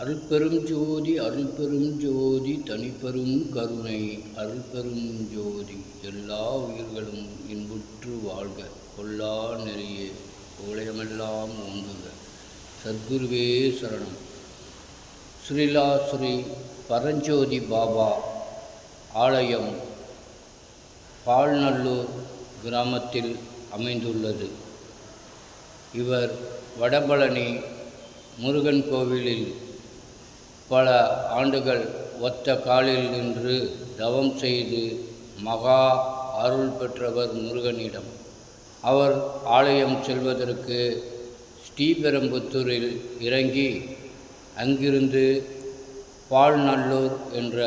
அருள்பெரும் ஜோதி அருள்பெரும் ஜோதி தனிப்பெரும் கருணை. அருள்பெரும் ஜோதி எல்லா உயிர்களும் இன்புற்று வாழ்க. கொல்லா நெறியே உலகமெல்லாம் ஓங்குக. சத்குருவே சரணம். ஸ்ரீலா ஸ்ரீ பரஞ்சோதி பாபா ஆலயம் பால்நல்லூர் கிராமத்தில் அமைந்துள்ளது. இவர் வடபழனி முருகன் கோவிலில் பல ஆண்டுகள் ஒத்த காலில் நின்று தவம் செய்து மகா அருள் பெற்றவர் முருகனிடம். அவர் ஆலயம் செல்வதற்கு ஸ்ரீபெரும்புத்தூரில் இறங்கி அங்கிருந்து பால்நல்லூர் என்ற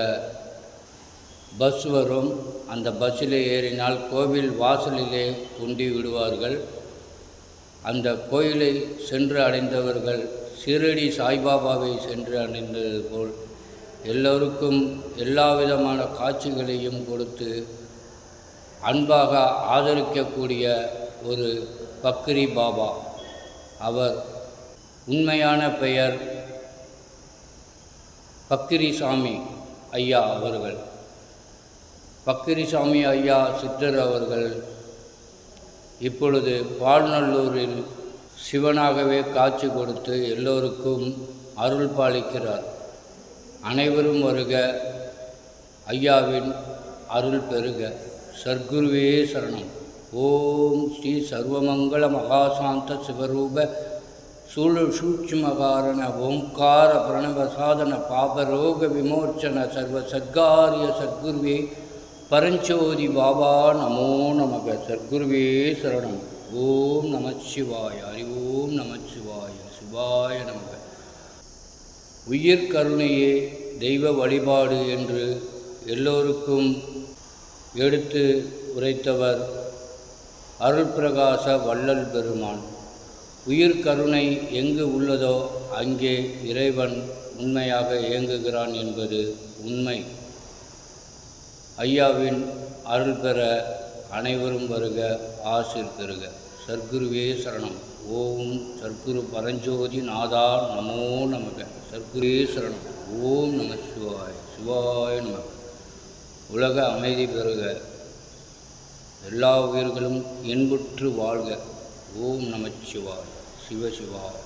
பஸ் வரும் அந்த பஸ்ஸில் ஏறினால் கோவில் வாசலிலே உண்டி விடுவார்கள். அந்த கோயிலை சென்று அடைந்தவர்கள் சீரடி சாய்பாபாவை சென்று அணிந்தது போல் எல்லோருக்கும் எல்லா விதமான காட்சிகளையும் கொடுத்து அன்பாக ஆதரிக்கக்கூடிய ஒரு பக்ரி பாபா. அவர் உண்மையான பெயர் பக்கிரிசாமி ஐயா அவர்கள். பக்கிரிசாமி ஐயா சித்தர் அவர்கள் இப்பொழுது பால்நல்லூரில் சிவனாகவே காட்சி கொடுத்து எல்லோருக்கும் அருள் பாலிக்கிறார். அனைவரும் வருக ஐயாவின் அருள் பெறுக சர்க்குருவே சரணம். ஓம் ஸ்ரீ சர்வமங்கள மகாசாந்த சிவரூப சூழ சூட்சுமகாரண ஓம்கார பிரணவ சாதன பாபரோக விமோச்சன சர்வ சர்க்காரிய சத்குருவே பரஞ்சோதி பாபா நமோ நமக. சர்க்குருவே சரணம். ஓம் நமச்சிவாய அறிவோம் நமச்சிவாய சிவாய நமக. உயிர் கருணையே தெய்வ வழிபாடு என்று எல்லோருக்கும் எடுத்து உரைத்தவர் அருள்பிரகாச வள்ளல் பெருமான். உயிர் கருணை எங்கு உள்ளதோ அங்கே இறைவன் உண்மையாக இயங்குகிறான் என்பது உண்மை. ஐயாவின் அருள் பெற அனைவரும் வருக ஆசிர் பெறுக. சர்க்குருவே சரணம். ஓம் சர்க்குரு பரஞ்சோதி நாதா நமோ நமக. சர்க்குருவே சரணம். ஓம் நம சிவாய். சிவாய நமக உலக அமைதி பெறுக எல்லா உயிர்களும் இன்புற்று வாழ்க. ஓம் நமச்சிவாய் சிவசிவாய்